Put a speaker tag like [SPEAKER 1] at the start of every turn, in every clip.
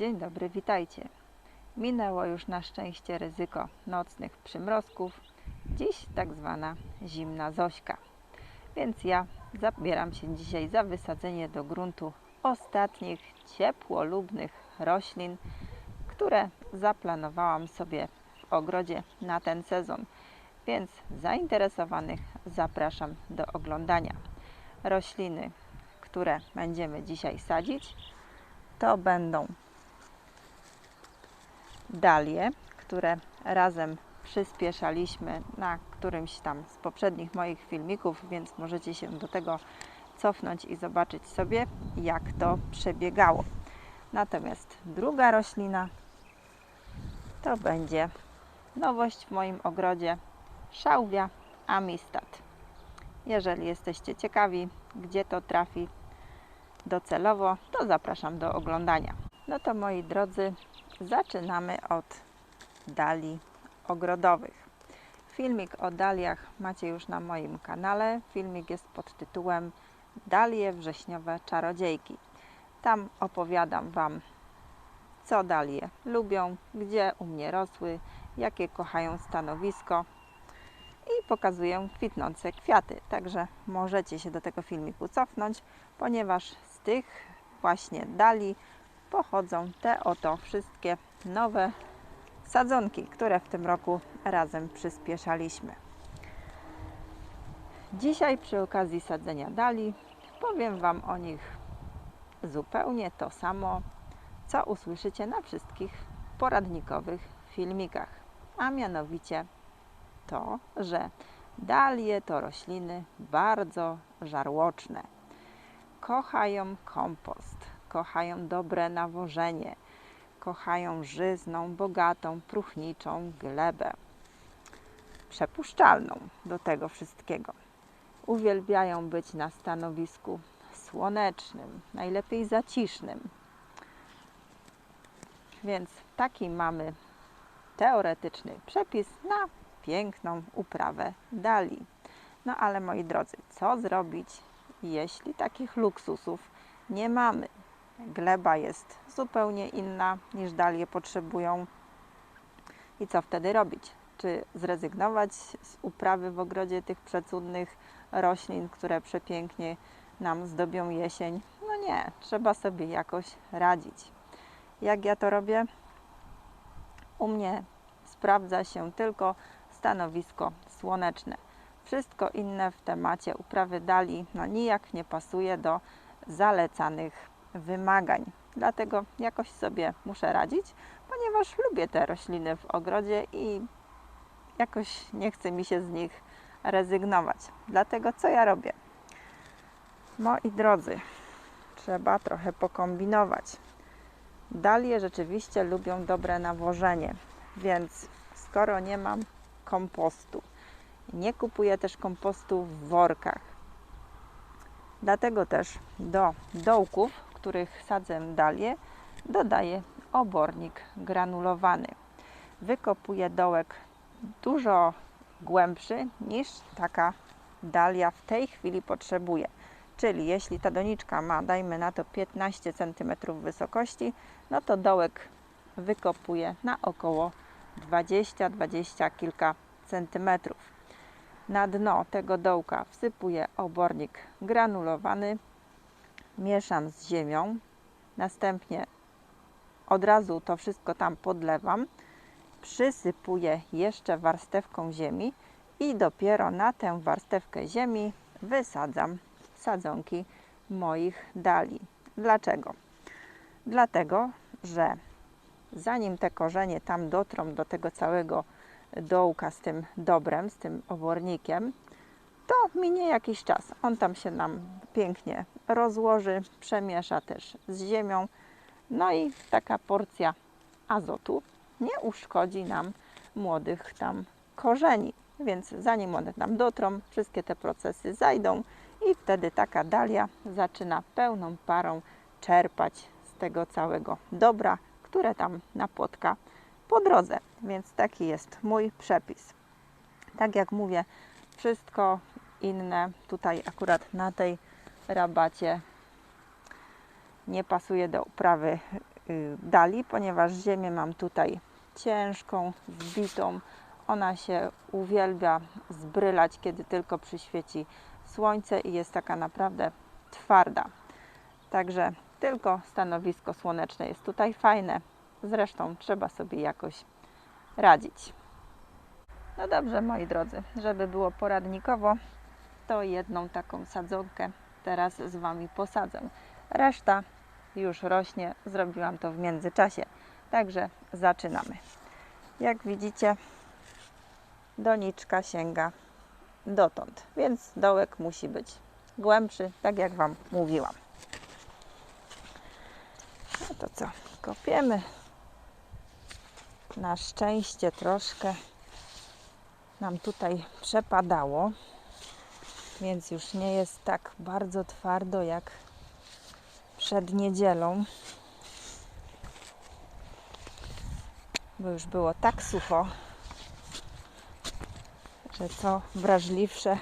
[SPEAKER 1] Dzień dobry, witajcie. Minęło już na szczęście ryzyko nocnych przymrozków. Dziś tak zwana zimna Zośka. Więc ja zabieram się dzisiaj za wysadzenie do gruntu ostatnich ciepłolubnych roślin, które zaplanowałam sobie w ogrodzie na ten sezon. Więc zainteresowanych zapraszam do oglądania. Rośliny, które będziemy dzisiaj sadzić, to będą dalie, które razem przyspieszaliśmy na którymś tam z poprzednich moich filmików, więc możecie się do tego cofnąć i zobaczyć sobie, jak to przebiegało. Natomiast druga roślina to będzie nowość w moim ogrodzie szałwia amistad. Jeżeli jesteście ciekawi, gdzie to trafi docelowo, to zapraszam do oglądania. No to moi drodzy, zaczynamy od dali ogrodowych. Filmik o daliach macie już na moim kanale. Filmik jest pod tytułem Dalie wrześniowe czarodziejki. Tam opowiadam Wam, co dalie lubią, gdzie u mnie rosły, jakie kochają stanowisko i pokazuję kwitnące kwiaty. Także możecie się do tego filmiku cofnąć, ponieważ z tych właśnie dali pochodzą te oto wszystkie nowe sadzonki, które w tym roku razem przyspieszaliśmy. Dzisiaj przy okazji sadzenia dali powiem Wam o nich zupełnie to samo, co usłyszycie na wszystkich poradnikowych filmikach, a mianowicie to, że dalie to rośliny bardzo żarłoczne. Kochają kompost, kochają dobre nawożenie, kochają żyzną, bogatą, próchniczą glebę. Przepuszczalną do tego wszystkiego. Uwielbiają być na stanowisku słonecznym, najlepiej zacisznym. Więc taki mamy teoretyczny przepis na piękną uprawę dali. No ale moi drodzy, co zrobić, jeśli takich luksusów nie mamy? Gleba jest zupełnie inna niż dalie potrzebują. I co wtedy robić? Czy zrezygnować z uprawy w ogrodzie tych przecudnych roślin, które przepięknie nam zdobią jesień? No nie, trzeba sobie jakoś radzić. Jak ja to robię? U mnie sprawdza się tylko stanowisko słoneczne. Wszystko inne w temacie uprawy dali no nijak nie pasuje do zalecanych wymagań. Dlatego jakoś sobie muszę radzić, ponieważ lubię te rośliny w ogrodzie i jakoś nie chce mi się z nich rezygnować. Dlatego co ja robię? Moi drodzy, trzeba trochę pokombinować. Dalie rzeczywiście lubią dobre nawożenie, więc skoro nie mam kompostu, nie kupuję też kompostu w workach. Dlatego też do dołków, których sadzę dalie, dodaję obornik granulowany. Wykopuję dołek dużo głębszy niż taka dalia w tej chwili potrzebuje. Czyli jeśli ta doniczka ma, dajmy na to 15 cm wysokości, no to dołek wykopuję na około 20-20 kilka centymetrów. Na dno tego dołka wsypuję obornik granulowany, mieszam z ziemią, następnie od razu to wszystko tam podlewam, przysypuję jeszcze warstewką ziemi i dopiero na tę warstewkę ziemi wysadzam sadzonki moich dali. Dlaczego? Dlatego, że zanim te korzenie tam dotrą do tego całego dołka z tym dobrem, z tym obornikiem, minie jakiś czas. On tam się nam pięknie rozłoży, przemiesza też z ziemią. No i taka porcja azotu nie uszkodzi nam młodych tam korzeni. Więc zanim one tam dotrą, wszystkie te procesy zajdą i wtedy taka dalia zaczyna pełną parą czerpać z tego całego dobra, które tam napotka po drodze. Więc taki jest mój przepis. Tak jak mówię, wszystko inne tutaj akurat na tej rabacie nie pasuje do uprawy y, dali, ponieważ ziemię mam tutaj ciężką, wbitą. Ona się uwielbia zbrylać, kiedy tylko przyświeci słońce i jest taka naprawdę twarda. Także tylko stanowisko słoneczne jest tutaj fajne. Zresztą trzeba sobie jakoś radzić. No dobrze, moi drodzy, żeby było poradnikowo, to jedną taką sadzonkę teraz z Wami posadzę. Reszta już rośnie, zrobiłam to w międzyczasie. Także zaczynamy. Jak widzicie, doniczka sięga dotąd, więc dołek musi być głębszy, tak jak Wam mówiłam. No to co, kopiemy. Na szczęście troszkę nam tutaj przepadało, więc już nie jest tak bardzo twardo jak przed niedzielą, bo już było tak sucho, że co wrażliwsze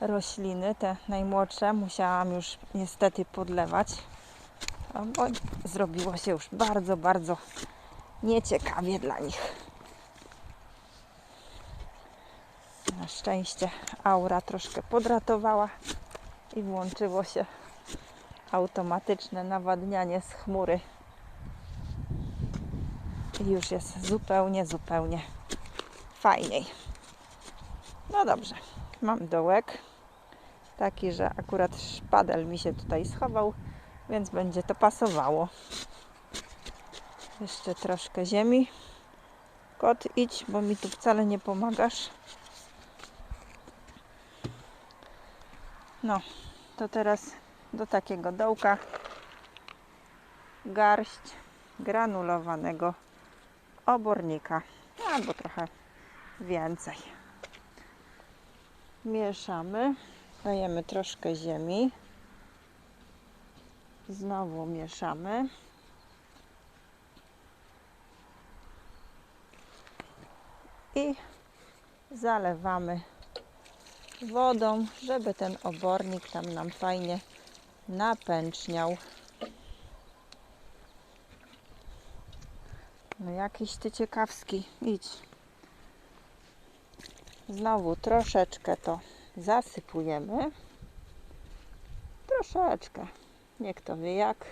[SPEAKER 1] rośliny, te najmłodsze, musiałam już niestety podlewać, bo zrobiło się już bardzo, bardzo nieciekawie dla nich. Na szczęście aura troszkę podratowała i włączyło się automatyczne nawadnianie z chmury. I już jest zupełnie, zupełnie fajniej. No dobrze, mam dołek. Taki, że akurat szpadel mi się tutaj schował, więc będzie to pasowało. Jeszcze troszkę ziemi. Kot, idź, bo mi tu wcale nie pomagasz. No, to teraz do takiego dołka garść granulowanego obornika albo trochę więcej. Mieszamy, dajemy troszkę ziemi. Znowu mieszamy. I zalewamy wodą, żeby ten obornik tam nam fajnie napęczniał. No jakiś ty ciekawski, idź. Znowu troszeczkę to zasypujemy. Troszeczkę. Nie kto wie jak.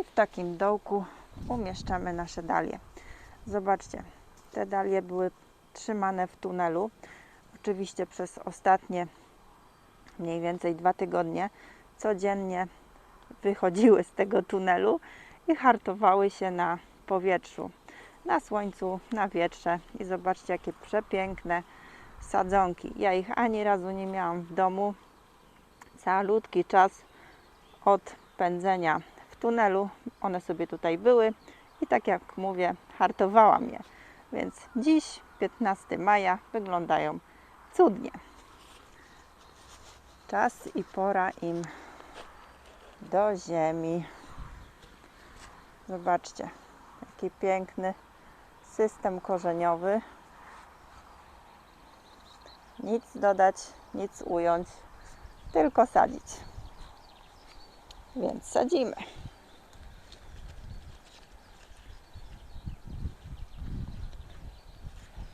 [SPEAKER 1] I w takim dołku umieszczamy nasze dalie. Zobaczcie, te dalie były trzymane w tunelu. Oczywiście przez ostatnie mniej więcej dwa tygodnie codziennie wychodziły z tego tunelu i hartowały się na powietrzu, na słońcu, na wietrze. I zobaczcie, jakie przepiękne sadzonki. Ja ich ani razu nie miałam w domu. Calutki czas od pędzenia w tunelu. One sobie tutaj były i tak jak mówię, hartowałam je. Więc dziś, 15 maja, wyglądają cudnie. Czas i pora im do ziemi. Zobaczcie, jaki piękny system korzeniowy. Nic dodać, nic ująć, tylko sadzić. Więc sadzimy.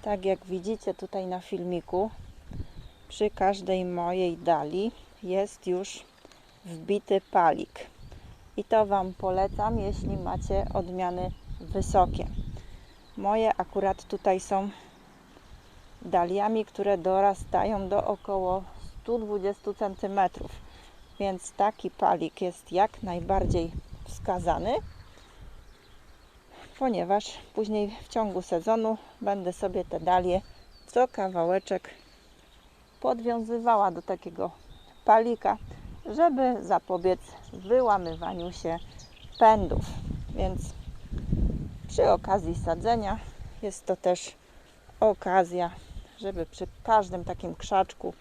[SPEAKER 1] Tak jak widzicie tutaj na filmiku, przy każdej mojej dali jest już wbity palik. I to Wam polecam, jeśli macie odmiany wysokie. Moje akurat tutaj są daliami, które dorastają do około 120 cm, więc taki palik jest jak najbardziej wskazany, ponieważ później w ciągu sezonu będę sobie te dalie co kawałeczek podwiązywała do takiego palika, żeby zapobiec wyłamywaniu się pędów. Więc przy okazji sadzenia jest to też okazja, żeby przy każdym takim krzaczku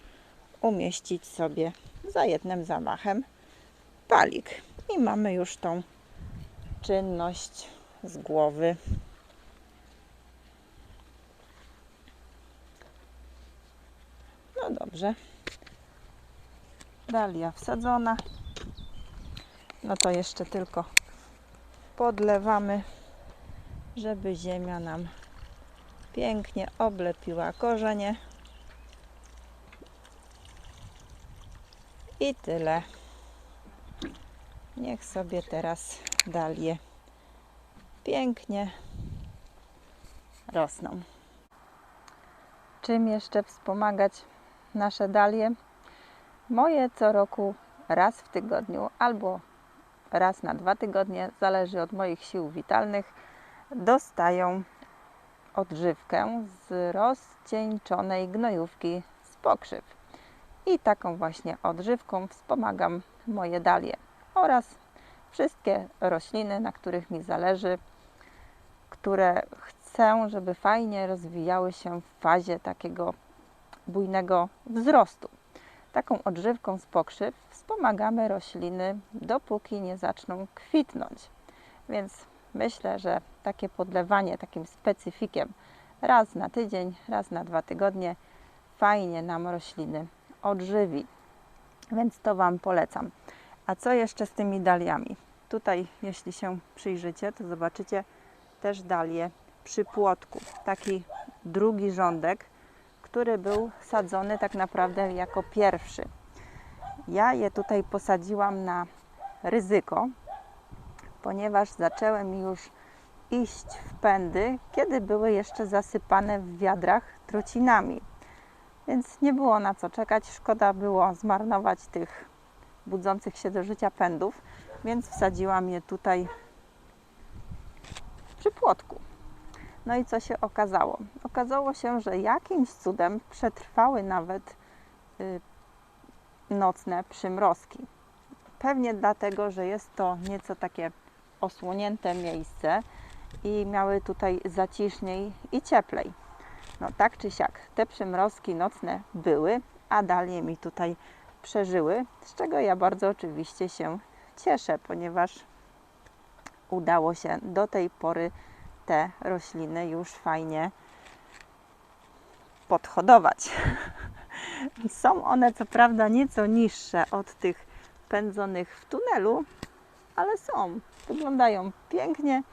[SPEAKER 1] umieścić sobie za jednym zamachem palik. I mamy już tą czynność z głowy. No dobrze. Dalia wsadzona. No to jeszcze tylko podlewamy, żeby ziemia nam pięknie oblepiła korzenie. I tyle. Niech sobie teraz dalie pięknie rosną. Czym jeszcze wspomagać nasze dalie? Moje co roku raz w tygodniu albo raz na dwa tygodnie, zależy od moich sił witalnych, dostają odżywkę z rozcieńczonej gnojówki z pokrzyw. I taką właśnie odżywką wspomagam moje dalie oraz wszystkie rośliny, na których mi zależy, które chcę, żeby fajnie rozwijały się w fazie takiego bujnego wzrostu. Taką odżywką z pokrzyw wspomagamy rośliny, dopóki nie zaczną kwitnąć. Więc myślę, że takie podlewanie takim specyfikiem raz na tydzień, raz na dwa tygodnie fajnie nam rośliny odżywi. Więc to Wam polecam. A co jeszcze z tymi daliami? Tutaj, jeśli się przyjrzycie, to zobaczycie też dalię przy płotku. Taki drugi rządek, który był sadzony tak naprawdę jako pierwszy. Ja je tutaj posadziłam na ryzyko, ponieważ zaczęły mi już iść w pędy, kiedy były jeszcze zasypane w wiadrach trocinami. Więc nie było na co czekać. Szkoda było zmarnować tych budzących się do życia pędów, więc wsadziłam je tutaj płotku. No i co się okazało? Okazało się, że jakimś cudem przetrwały nawet y, nocne przymrozki. Pewnie dlatego, że jest to nieco takie osłonięte miejsce i miały tutaj zaciszniej i cieplej. No tak czy siak, te przymrozki nocne były, a dalej mi tutaj przeżyły, z czego ja bardzo oczywiście się cieszę, ponieważ udało się do tej pory te rośliny już fajnie podhodować. Są one co prawda nieco niższe od tych pędzonych w tunelu, ale są. Wyglądają pięknie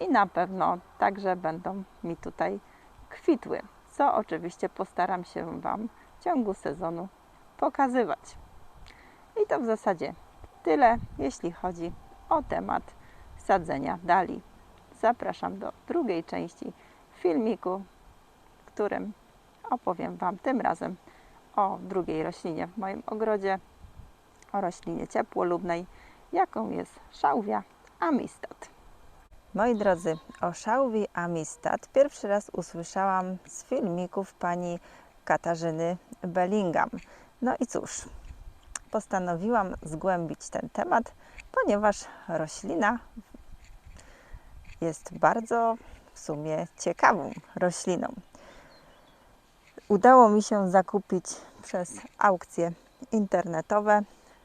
[SPEAKER 1] i na pewno także będą mi tutaj kwitły, co oczywiście postaram się Wam w ciągu sezonu pokazywać. I to w zasadzie tyle, jeśli chodzi o temat sadzenia dali. Zapraszam do drugiej części filmiku, w którym opowiem Wam tym razem o drugiej roślinie w moim ogrodzie, o roślinie ciepłolubnej, jaką jest szałwia amistad. Moi drodzy, o szałwi amistad pierwszy raz usłyszałam z filmików pani Katarzyny Bellingham. No i cóż, postanowiłam zgłębić ten temat, ponieważ roślina jest bardzo w sumie ciekawą rośliną. Udało mi się zakupić przez aukcje internetowe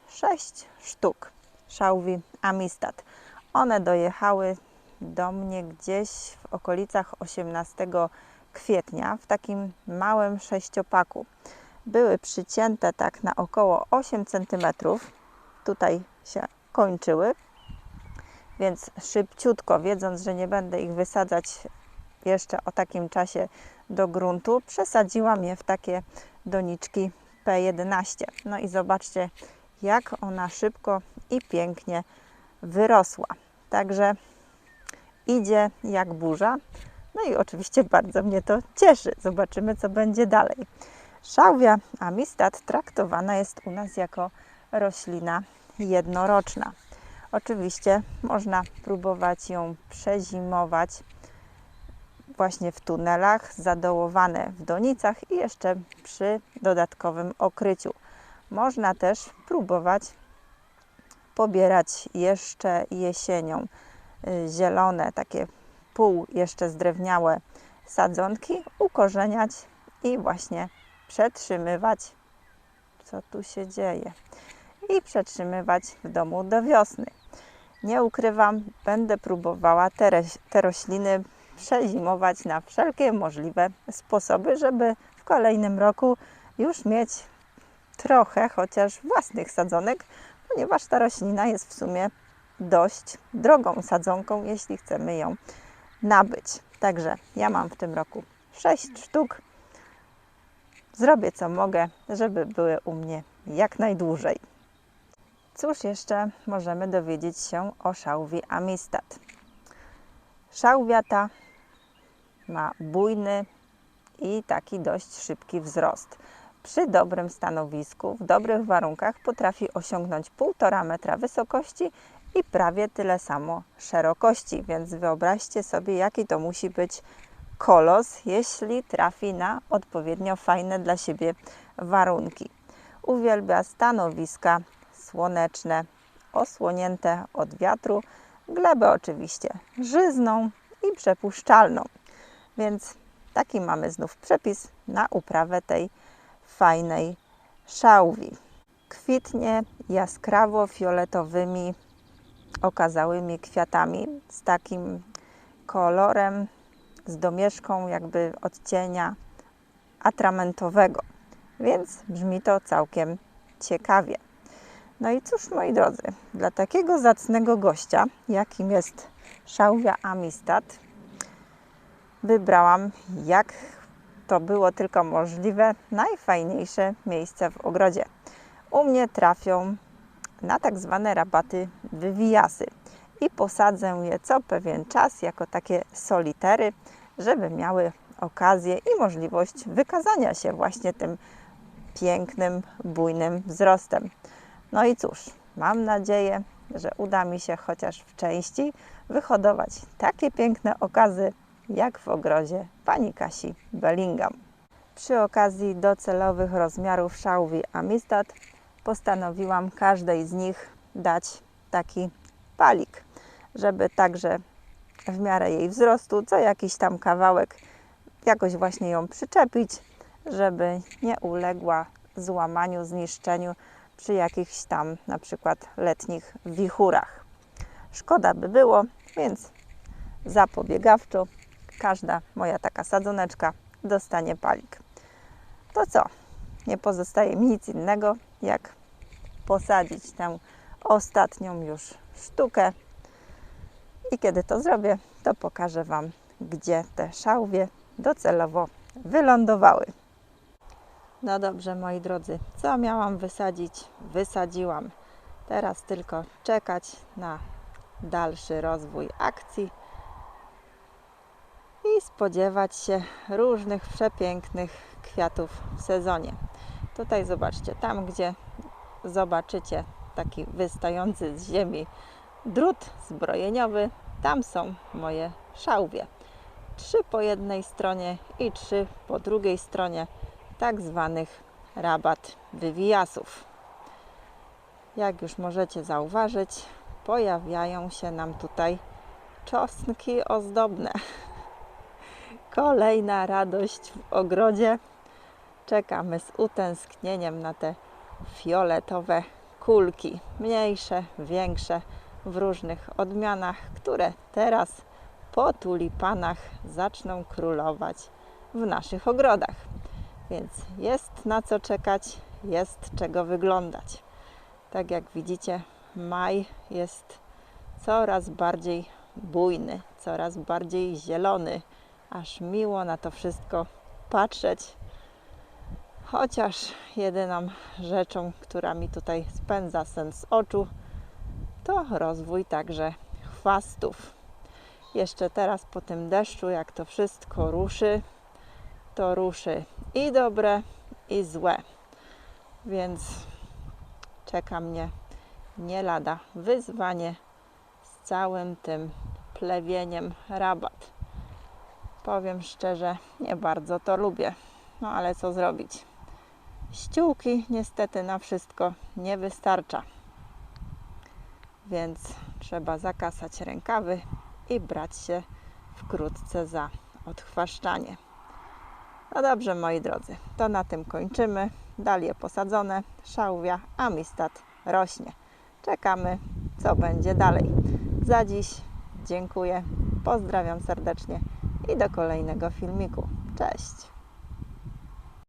[SPEAKER 1] 6 sztuk szałwi Amistad. One dojechały do mnie gdzieś w okolicach 18 kwietnia w takim małym sześciopaku. Były przycięte tak na około 8 cm. Tutaj się kończyły, więc szybciutko, wiedząc, że nie będę ich wysadzać jeszcze o takim czasie do gruntu, przesadziłam je w takie doniczki P11. No i zobaczcie, jak ona szybko i pięknie wyrosła. Także idzie jak burza. No i oczywiście bardzo mnie to cieszy. Zobaczymy, co będzie dalej. Szałwia amistad traktowana jest u nas jako roślina jednoroczna. Oczywiście można próbować ją przezimować właśnie w tunelach, zadołowane w donicach i jeszcze przy dodatkowym okryciu. Można też próbować pobierać jeszcze jesienią y, zielone, takie pół jeszcze zdrewniałe sadzonki, ukorzeniać i właśnie przetrzymywać. Co tu się dzieje? I przetrzymywać w domu do wiosny. Nie ukrywam, będę próbowała te, te rośliny przezimować na wszelkie możliwe sposoby, żeby w kolejnym roku już mieć trochę chociaż własnych sadzonek, ponieważ ta roślina jest w sumie dość drogą sadzonką, jeśli chcemy ją nabyć. Także ja mam w tym roku 6 sztuk. Zrobię co mogę, żeby były u mnie jak najdłużej. Cóż jeszcze możemy dowiedzieć się o szałwi Amistad? Szałwia ta ma bujny i taki dość szybki wzrost. Przy dobrym stanowisku, w dobrych warunkach potrafi osiągnąć 1,5 metra wysokości i prawie tyle samo szerokości, więc wyobraźcie sobie, jaki to musi być kolos, jeśli trafi na odpowiednio fajne dla siebie warunki. Uwielbia stanowiska słoneczne, osłonięte od wiatru, glebę oczywiście żyzną i przepuszczalną. Więc taki mamy znów przepis na uprawę tej fajnej szałwi. Kwitnie jaskrawo fioletowymi okazałymi kwiatami z takim kolorem, z domieszką jakby odcienia atramentowego. Więc brzmi to całkiem ciekawie. No i cóż, moi drodzy, dla takiego zacnego gościa, jakim jest szałwia Amistad, wybrałam, jak to było tylko możliwe, najfajniejsze miejsce w ogrodzie. U mnie trafią na tak zwane rabaty wywijasy i posadzę je co pewien czas jako takie solitery, żeby miały okazję i możliwość wykazania się właśnie tym pięknym, bujnym wzrostem. No i cóż, mam nadzieję, że uda mi się chociaż w części wyhodować takie piękne okazy jak w ogrodzie pani Kasi Bellingham. Przy okazji docelowych rozmiarów szałwi Amistad postanowiłam każdej z nich dać taki palik, żeby także w miarę jej wzrostu co jakiś tam kawałek jakoś właśnie ją przyczepić, żeby nie uległa złamaniu, zniszczeniu przy jakichś tam na przykład letnich wichurach. Szkoda by było, więc zapobiegawczo każda moja taka sadzoneczka dostanie palik. To co? Nie pozostaje mi nic innego, jak posadzić tę ostatnią już sztukę. I kiedy to zrobię, to pokażę Wam, gdzie te szałwie docelowo wylądowały. No dobrze, moi drodzy, co miałam wysadzić, wysadziłam. Teraz tylko czekać na dalszy rozwój akcji i spodziewać się różnych przepięknych kwiatów w sezonie. Tutaj zobaczcie, tam gdzie zobaczycie taki wystający z ziemi drut zbrojeniowy, tam są moje szałwie. Trzy po jednej stronie i trzy po drugiej stronie tak zwanych rabat wywijasów. Jak już możecie zauważyć, pojawiają się nam tutaj czosnki ozdobne. Kolejna radość w ogrodzie. Czekamy z utęsknieniem na te fioletowe kulki, mniejsze, większe, w różnych odmianach, które teraz po tulipanach zaczną królować w naszych ogrodach. Więc jest na co czekać, jest czego wyglądać. Tak jak widzicie, maj jest coraz bardziej bujny, coraz bardziej zielony, aż miło na to wszystko patrzeć. Chociaż jedyną rzeczą, która mi tutaj spędza sens z oczu, to rozwój także chwastów. Jeszcze teraz po tym deszczu, jak to wszystko ruszy, to ruszy i dobre, i złe. Więc czeka mnie nie lada wyzwanie z całym tym plewieniem rabat. Powiem szczerze, nie bardzo to lubię. No ale co zrobić? Ściółki niestety na wszystko nie wystarcza. Więc trzeba zakasać rękawy i brać się wkrótce za odchwaszczanie. No dobrze, moi drodzy, to na tym kończymy. Dalie posadzone, szałwia, amistad rośnie. Czekamy, co będzie dalej. Za dziś dziękuję, pozdrawiam serdecznie i do kolejnego filmiku. Cześć!